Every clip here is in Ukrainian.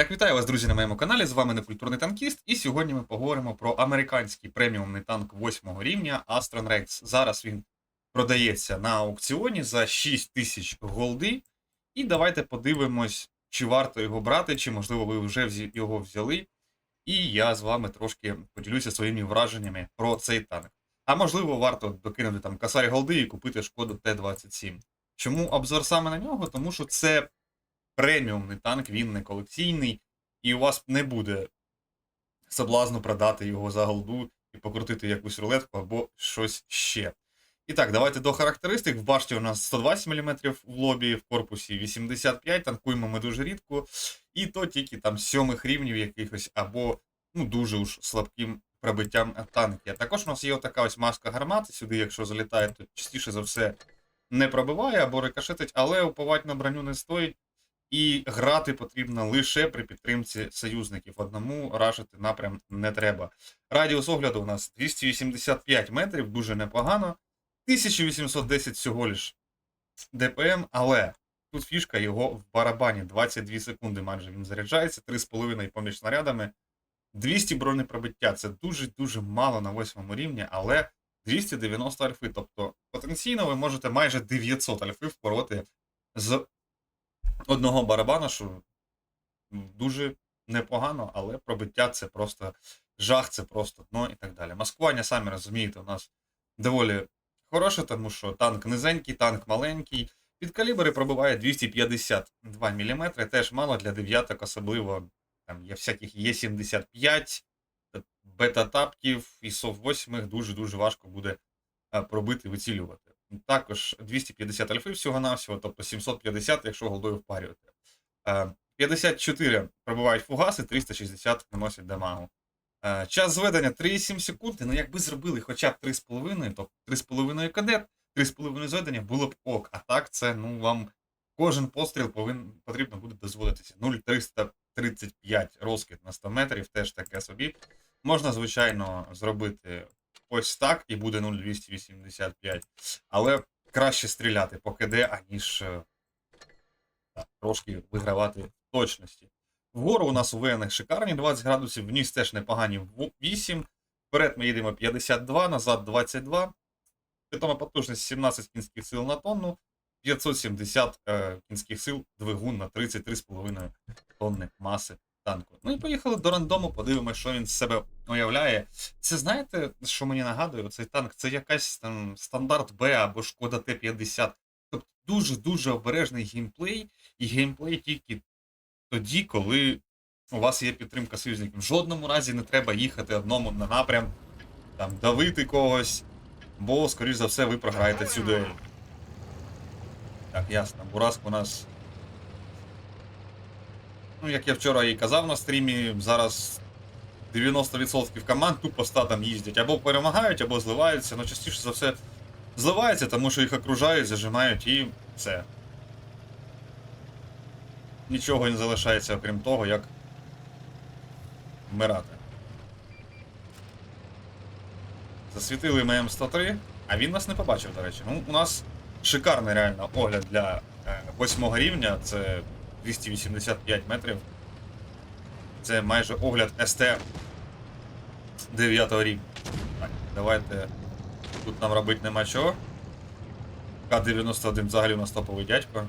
Так, вітаю вас, друзі, на моєму каналі. З вами Некультурний танкіст, і сьогодні ми поговоримо про американський преміумний танк 8 рівня Astron Rex. Зараз він продається на аукціоні за 6 тисяч голди. І давайте подивимось, чи варто його брати, чи можливо ви вже його взяли. І я з вами трошки поділюся своїми враженнями про цей танк. А можливо, варто докинути там косарь голди і купити шкоду Т-27. Чому обзор саме на нього? Тому що це преміумний танк, він не колекційний, і у вас не буде соблазну продати його за голду і покрутити якусь рулетку або щось ще. І так, давайте до характеристик. В башті у нас 120 мм в лобі, в корпусі 85, танкуємо ми дуже рідко, і то тільки там сьомих рівнів якихось, або ну, дуже уж слабким пробиттям танки. А також у нас є така ось маска гармати. Сюди, якщо залітає, то частіше за все не пробиває або рикошетить, але уповати на броню не стоїть. І грати потрібно лише при підтримці союзників. Одному рашити напрям не треба. Радіус огляду у нас 285 метрів, дуже непогано. 1810 всього лиш ДПМ, але тут фішка його в барабані 22 секунди майже він заряджається, 3,5 поміж снарядами. 200 бронепробиття це дуже-дуже мало на 8 рівні, але 290 альфи. Тобто потенційно ви можете майже 900 альфи впороти з одного барабана, що дуже непогано, але пробиття це просто жах, це просто дно і так далі. Маскування, самі розумієте, у нас доволі хороше, тому що танк низенький, танк маленький. Під калібри пробиває 252 мм, теж мало для дев'яток, особливо там є всяких Є75, бета-тапків і сов 8 дуже-дуже важко буде е, пробити, вицілювати. Також 250 альфи всього-навсього, тобто 750, якщо голдою впарювати. Е, 54 пробивають фугаси, 360 наносять дамагу. Е, Час зведення 3,7 секунди. Ну, якби зробили хоча б 3,5, то 3,5 кадет, 3,5 зведення було б ок. А так, це ну вам кожен постріл повин, потрібно буде дозволитися. 0,335 розкид на 100 метрів, теж таке собі. Можна, звичайно, зробити ось так, і буде 0,285. Але краще стріляти по КД, аніж е, так, трошки вигравати в точності. Вгору у нас у ВН шикарні 20 градусів, вниз теж непогані 8. Вперед ми їдемо 52, назад 22. Питома потужність 17 кінських сил на тонну, 570 е, кінських сил двигун на 33,5 тонни маси танку. Ну і поїхали до рандому, подивимося, що він з себе уявляє. Це знаєте, що мені нагадує? Цей танк це якась там стандарт Б або шкода Т-50. Тобто дуже-дуже обережний геймплей, і геймплей тільки тоді, коли у вас є підтримка союзників. В жодному разі не треба їхати одному на напрям, там, давити когось, бо, скоріш за все, ви програєте цю дуель. Так, ясно. Бураск у нас. Ну, як я вчора і казав на стрімі, зараз 90% команд тупо статом їздять. Або перемагають, або зливаються, але частіше за все зливаються, тому що їх окружають, зажимають і все. Нічого не залишається, окрім того, як вмирати. Засвітили ми М103, а він нас не побачив, до речі. Ну, у нас шикарний реально огляд для е, восьмого рівня, це 285 метрів. Це майже огляд СТ 9 рівня. Так, давайте. Тут нам робити нема чого. К-91 взагалі у нас топовий дядько.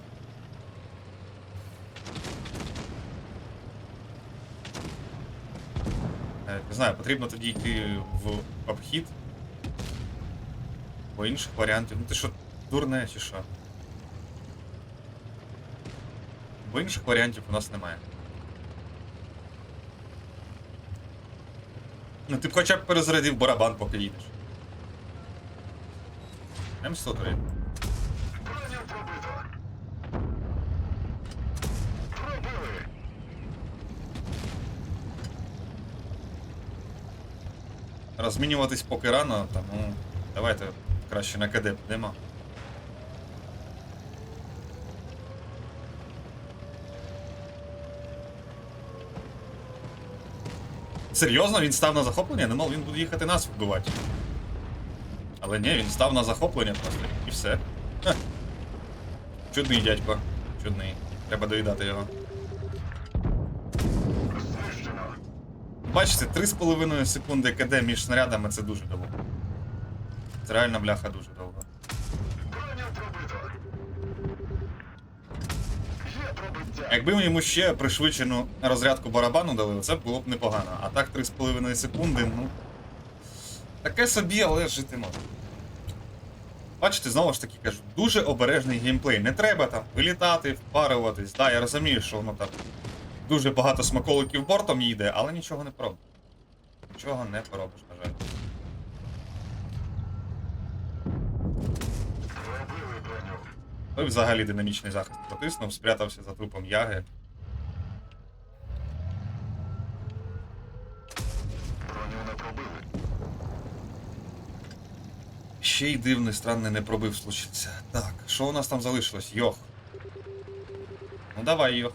Е, Не знаю, потрібно тоді йти в обхід. Бо інших варіантів. Ну ти що, дурне чи що? Бо інших варіантів у нас немає. Ну ти б хоча б перезарядив барабан, поки їдеш. М103. Розмінюватись поки рано, тому давайте краще на КД підемо. Серйозно, він став на захоплення? Я думав, він буде їхати нас вбивати. Але ні, він став на захоплення просто. І все. Ха. Чудний дядько. Чудний. Треба доїдати його. Бачите, 3,5 секунди КД між снарядами це дуже довго. Це реально бляха дуже довго. Якби йому ще пришвидшену розрядку барабану дали, це було б непогано. А так 3,5 секунди, ну. Таке собі, але жити можна. Бачите, знову ж таки кажу, дуже обережний геймплей. Не треба там вилітати, впарюватись. Да, я розумію, що воно там дуже багато смаколиків бортом їде, але нічого не поробиш. Нічого не поробиш, на жаль. Той взагалі динамічний захист потиснув, спрятався за трупом яги. Ще й дивний, странний не пробив случиться. Так, що у нас там залишилось? Йох. Ну давай, Йох.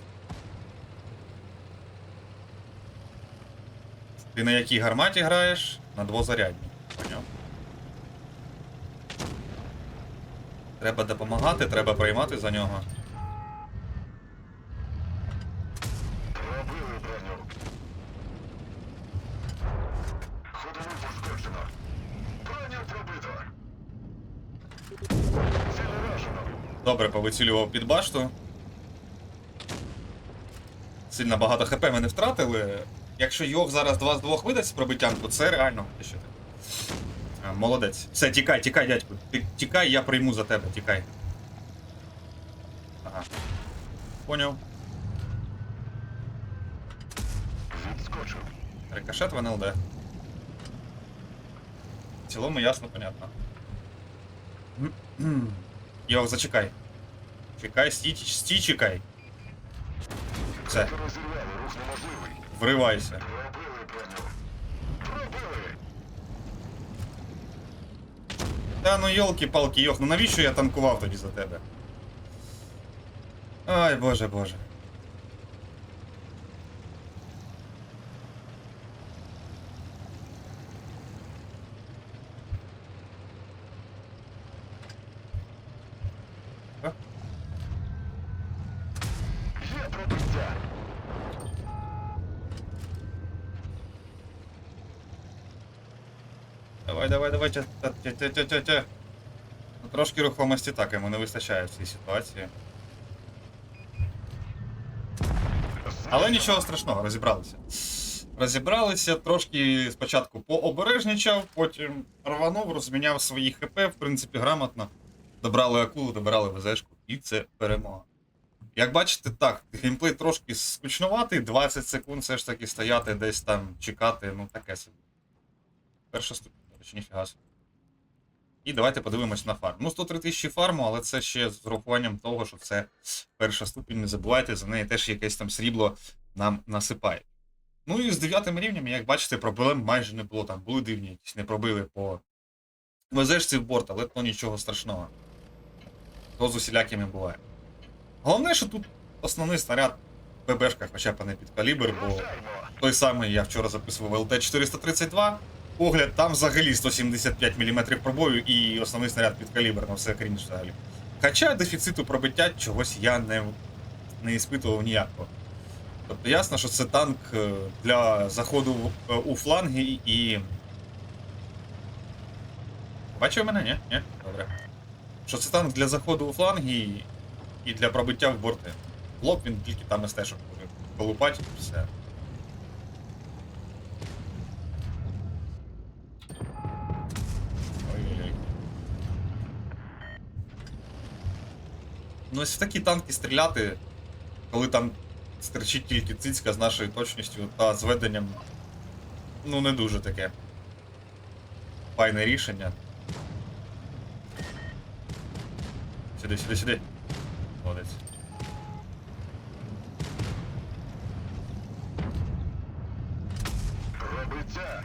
Ти на якій гарматі граєш? На двозарядній. Поняв. Треба допомагати, треба приймати за нього. Добре, повицілював під башту. Сильно багато хп ми не втратили. Якщо Йов зараз 2 з 2 видасть з пробиттям, то це реально. Молодець. Все, тікай, тікай, дядьку. Тікай, я прийму за тебе, тікай. Ага. Поняв. Відскочив. Рикошет в НЛД. В цілому ясно, понятно. Йов, зачекай. Чекай, стій, стій, чекай. Все, вривайся. Пробили броню. Пробили. Та ну йолки-палки, йох, ну навіщо я танкував тоді за тебе? Ай, боже, боже. Давай, давай, давай, тя, тя, тя, тя, тя. Ну, трошки рухомості так йому не вистачає в цій ситуації. Але нічого страшного, розібралися. Розібралися, трошки спочатку пообережничав, потім рванув, розміняв свої ХП, в принципі, грамотно. Добрали акулу, добирали ВЗшку, і це перемога. Як бачите, так, геймплей трошки скучнуватий, 20 секунд все ж таки стояти, десь там чекати, ну таке собі. Перша ступінь, ніфіга собі. І давайте подивимось на фарм. Ну, 103 тисячі фарму, але це ще з урахуванням того, що це перша ступінь, не забувайте, за неї теж якесь там срібло нам насипає. Ну і з дев'ятим рівнем, як бачите, проблем майже не було. Там були дивні, якісь не пробили по ВЗшці в борт, але то нічого страшного. То з усілякими буває. Головне, що тут основний снаряд ББшка, хоча б не під калібр, бо той самий я вчора записував ЛТ-432. Погляд, там взагалі 175 мм пробою і основний снаряд під калібр, ну все крінж взагалі. Хоча дефіциту пробиття чогось я не, не іспитував ніякого. Тобто ясно, що це танк е, для заходу е, у фланги і. Бачив мене, ні? Ні? Добре. Що це танк для заходу у фланги і, і для пробиття в борти. Блок він тільки там СТ-шок може колупати і все. Ну, ось в такі танки стріляти, коли там стерчить тільки цицька з нашою точністю та зведенням, ну не дуже таке. Файне рішення. Сюди, сюди, сюди. Молодець. Пробиття.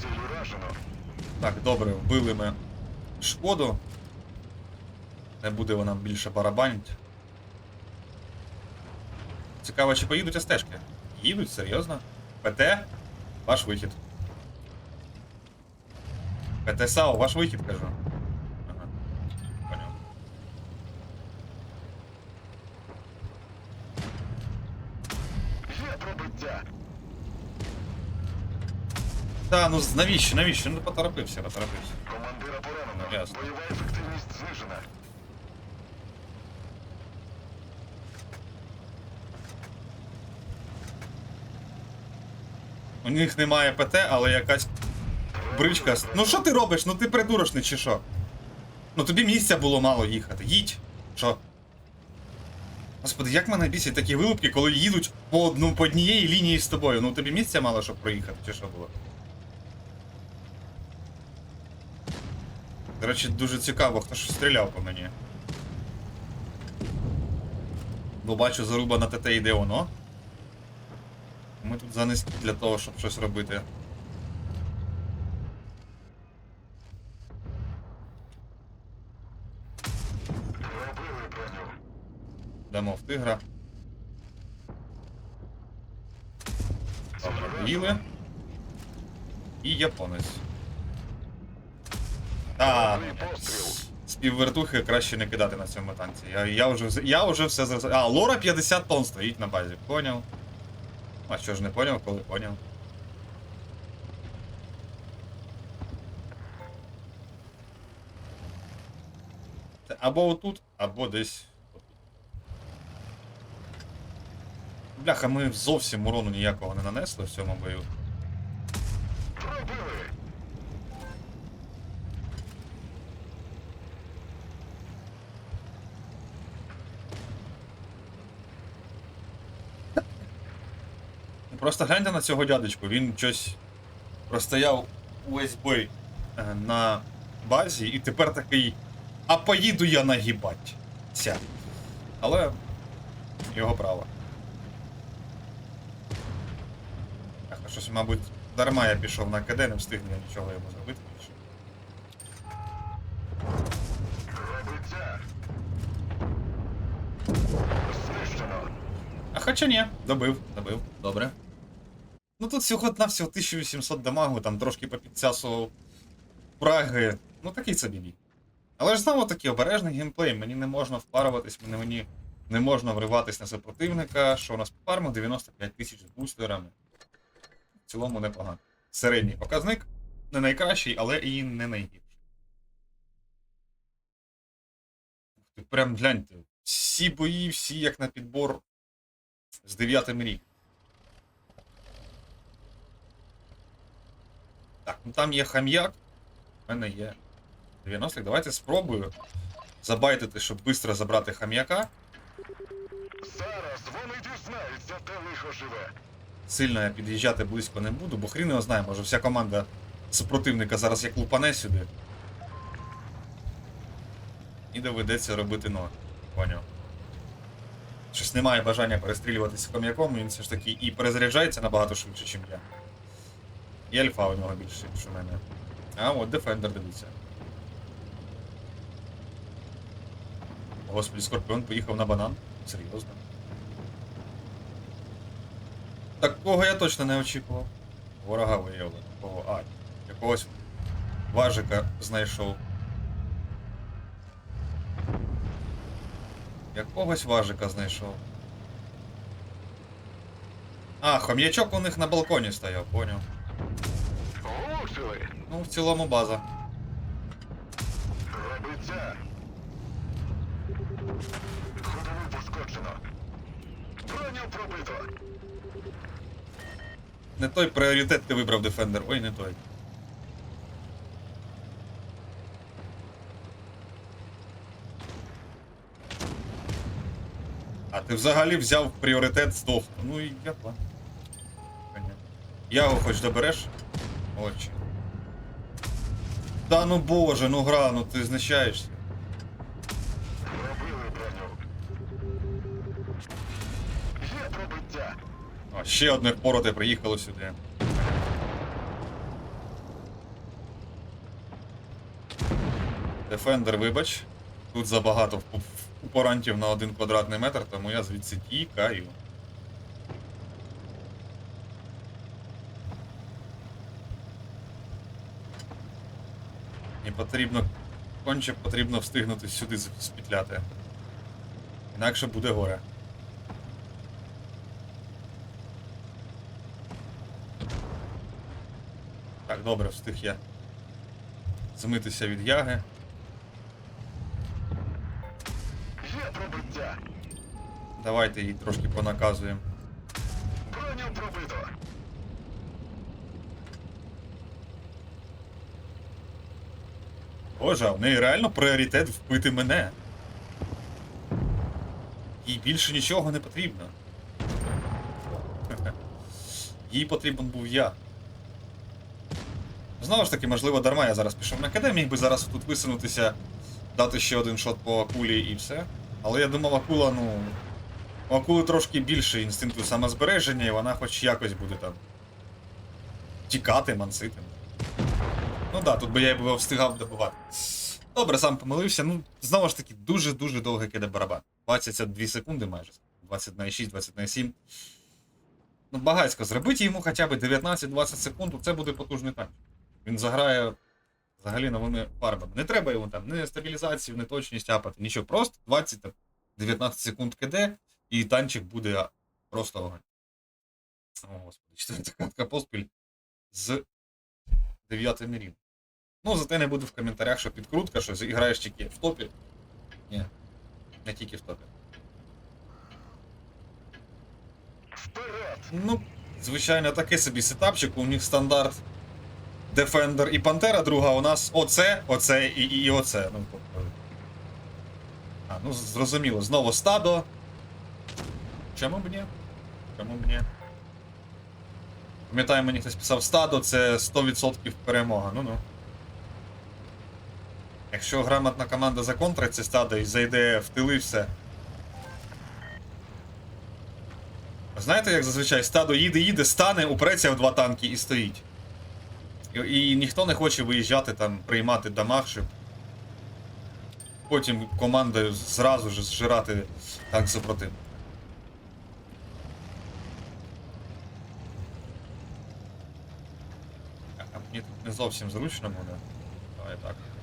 Ціль уражено. Так, добре, вбили ми шкоду. Не буде вона більше барабанить. Цікаво, чи поїдуть стежки? Їдуть, серйозно? ПТ, ваш вихід. ПТ САУ, ваш вихід, кажу. Ага. Є пробиття. Та, ну навіщо, навіщо? Ну поторопився, поторопився. Командира поранено. Ясно. Бойова ефективність знижена. У них немає ПТ, але якась бричка. Ну що ти робиш? Ну ти придурочний чи що? Ну тобі місця було мало їхати. Їдь. Що? Господи, як мене бісять такі вилупки, коли їдуть по, одну, по однієї лінії з тобою. Ну тобі місця мало, щоб проїхати, чи що було? До речі, дуже цікаво, хто ж стріляв по мені. Бо бачу, заруба на ТТ йде воно. Ми тут занесли для того, щоб щось робити. Дамо в тигра. Їли. І японець. Та, співвертухи краще не кидати на цьому танці. Я, я, вже, я вже все зрозумів. А, лора 50 тонн стоїть на базі. Поняв. А що ж не поняв, коли поняв. Це або отут, або десь. Бляха, ми зовсім урону ніякого не нанесли в цьому бою. Просто гляньте на цього дядечку, він щось простояв увесь бой е, на базі і тепер такий. А поїду я нагибать. Але його право. Ах, щось, мабуть, дарма я пішов на КД, не встигну я нічого йому зробити. А хоча ні, добив, добив, добре. Ну тут всього на всього 1800 дамагу, там трошки попідцясував Праги. Ну такий собі бій. Але ж знову таки обережний геймплей, мені не можна впаруватись, мені, мені не можна вриватись на супротивника, що у нас по фарму 95 тисяч з бустерами. В цілому непогано. Середній показник, не найкращий, але і не найгірший. Прям гляньте. Всі бої, всі як на підбор з 9 рік. Так, ну там є хам'як. У мене є 90 Давайте спробую забайтити, щоб швидко забрати хам'яка. Зараз вони дізнаються, де лихо живе. Сильно я під'їжджати близько не буду, бо хрін його знає, може вся команда супротивника зараз як лупане сюди. І доведеться робити ноги. Поняв. Щось немає бажання перестрілюватися хам'яком, він все ж таки і перезаряджається набагато швидше, ніж я. І альфа у нього більше, ніж у мене. А от Defender дивіться. Господи, Скорпіон поїхав на банан. Серйозно. Такого я точно не очікував. Ворога виявлено. Кого? А, якогось важика знайшов. Якогось важика знайшов. А, хом'ячок у них на балконі стояв, поняв. Влучили. Ну, в цілому база. Пробиття. Ходову пошкоджено. Броню пробито. Не той пріоритет ти вибрав Defender. Ой, не той. А ти взагалі взяв пріоритет здохну. Ну і я план. Я його хоч добереш? Очі. Та ну боже, ну гра, ну ти знущаєшся. Пробили броню. Є пробиття. О, ще одне впороте приїхало сюди. Defender, вибач. Тут забагато вп- упорантів на один квадратний метр, тому я звідси тікаю. потрібно конче потрібно встигнути сюди спітляти. Інакше буде горе. Так, добре, встиг я. Змитися від яги. Є пробиття. Давайте її трошки понаказуємо. Боже, а в неї реально пріоритет вбити мене. Їй більше нічого не потрібно. Їй потрібен був я. Знову ж таки, можливо, дарма я зараз пішов на КД, міг би зараз тут висунутися, дати ще один шот по акулі і все. Але я думав, акула, ну. У акули трошки більше інстинкту самозбереження, і вона хоч якось буде там. Тікати, мансити. Ну да, тут би я його встигав добувати. Добре, сам помилився. Ну, знову ж таки, дуже-дуже довгий киде барабан. 22 секунди майже. 21,6, 21,7. Ну, багацько. Зробити йому хоча б 19-20 секунд, це буде потужний танк. Він заграє взагалі новими фарбами. Не треба йому там ні стабілізацію, ні точність апати, нічого. Просто 20-19 секунд КД, і танчик буде просто огонь. О, господи, четверта катка поспіль з 9 рівнем. Ну, зате не буде в коментарях, що підкрутка, що граєш тільки в топі. Ні. Не тільки в топі. Вперед. Ну, звичайно, такий собі сетапчик. У них стандарт Defender і Пантера, друга у нас оце, оце і, і, і оце. Ну, тобто. А, ну зрозуміло, знову стадо. Чому б ні? Чому б ні? Пам'ятаю, мені хтось писав стадо, це 100% перемога. Ну-ну. Якщо грамотна команда законтрить це стадо і зайде в тили все. Знаєте, як зазвичай стадо їде, їде, стане, упреться в два танки і стоїть. І, і ніхто не хоче виїжджати там, приймати дамаг, щоб потім командою зразу ж зжирати танк супротивника. А мені тут не зовсім зручно буде. Давай так.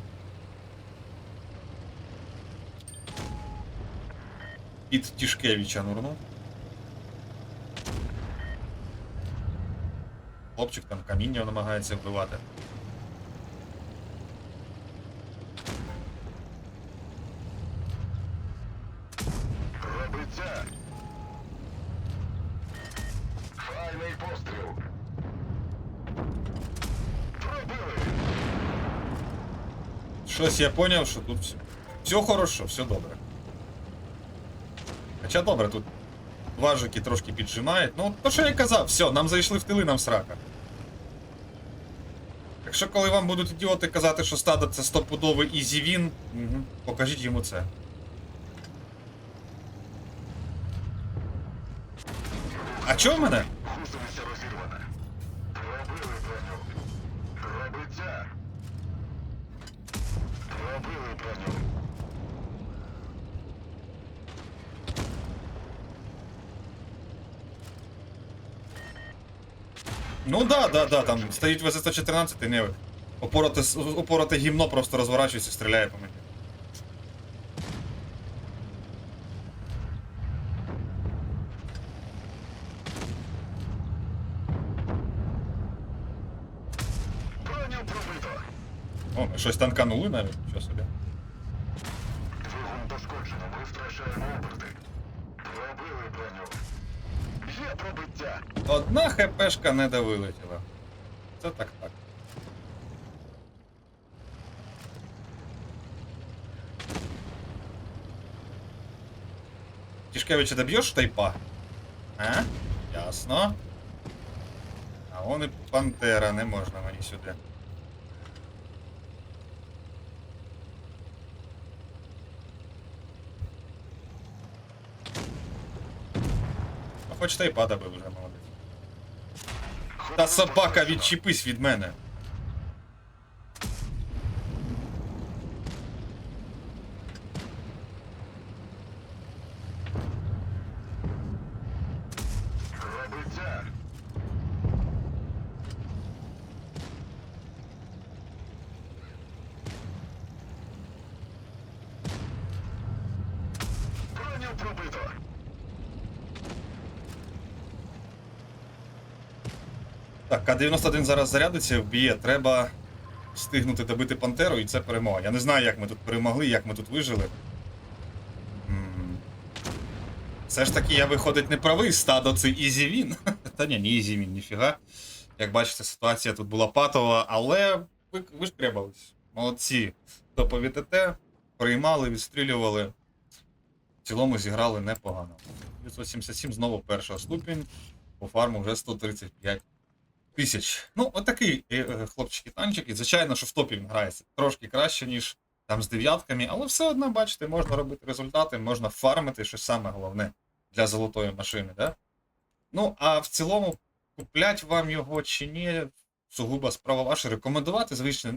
Під Тішкевича нурну. Хлопчик там каміння намагається вбивати. Пробиття. Файний постріл. Пробили. Щось я поняв, що тут все, все хорошо, все добре. Хоча добре, тут важики трошки піджимають. Ну, то що я казав, все, нам зайшли в тили, нам срака. Якщо коли вам будуть ідіоти казати, що стадо це стопудовий ізівін, угу, покажіть йому це. А чого мене? Гусениця розірвана. Пробили броню. Пробиття. Пробили броню. Ну да, да, да, там стоїть ВЗ-114 не опороте, опороте гімно просто розворачується і стріляє по мені. О, щось танканули навіть, що собі. Одна хпшка не довилетіла. Це так так. Тишкевича доб'єш тайпа? А? Ясно. А он і пантера, не можна мені сюди. А хоч тайпа добив вже молодець. Та собака, відчепись від мене. Пробиття. Броню пробито. Так, К-91 зараз зарядиться, вб'є. Треба встигнути добити Пантеру, і це перемога. Я не знаю, як ми тут перемогли, як ми тут вижили. Все ж таки, я виходить не правий, стадо це Ізі Він. Та ні, не Ізі Він, ніфіга. Як бачите, ситуація тут була патова, але ви, ж кребались. Молодці. Топові ТТ, приймали, відстрілювали. В цілому зіграли непогано. 977 знову перша ступінь. По фарму вже 135 тисяч. Ну, отакий е, е, хлопчик і танчик. І звичайно, що в топі він грається трошки краще, ніж там з дев'ятками, але все одно, бачите, можна робити результати, можна фармити, що саме головне для золотої машини, да? Ну, а в цілому, куплять вам його чи ні, сугубо справа ваша. Рекомендувати,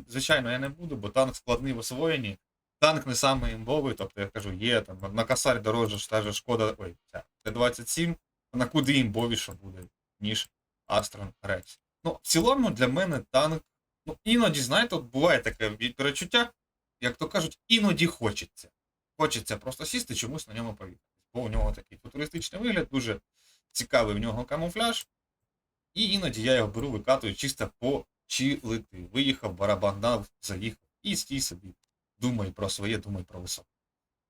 звичайно, я не буду, бо танк складний в освоєнні. Танк не самий імбовий, тобто я кажу, є там на косарь дорожче та же шкода. Ой, Т-27, на куди імбовіше буде, ніж Астрон Рекс. Ну, в цілому для мене танк. Ну, іноді, знаєте, от буває таке перечуття, як то кажуть, іноді хочеться. Хочеться просто сісти чомусь на ньому повітря. Бо у нього такий футуристичний вигляд, дуже цікавий в нього камуфляж. І іноді я його беру, викатую чисто почилити. Виїхав, барабан дав, заїхав і стій собі. Думай про своє, думай про високе.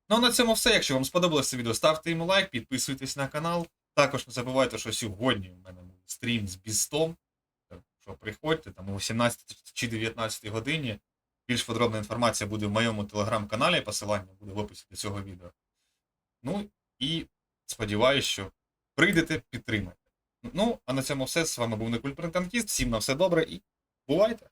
Ну а на цьому все. Якщо вам сподобалося це відео, ставте йому лайк, підписуйтесь на канал. Також не забувайте, що сьогодні у мене стрім з бістом. Що приходьте там о 18 чи 19 годині. Більш подробна інформація буде в моєму телеграм-каналі, посилання буде в описі до цього відео. Ну і сподіваюся, що прийдете, підтримайте. Ну, а на цьому все. З вами був Никуль танкіст. Всім на все добре і бувайте!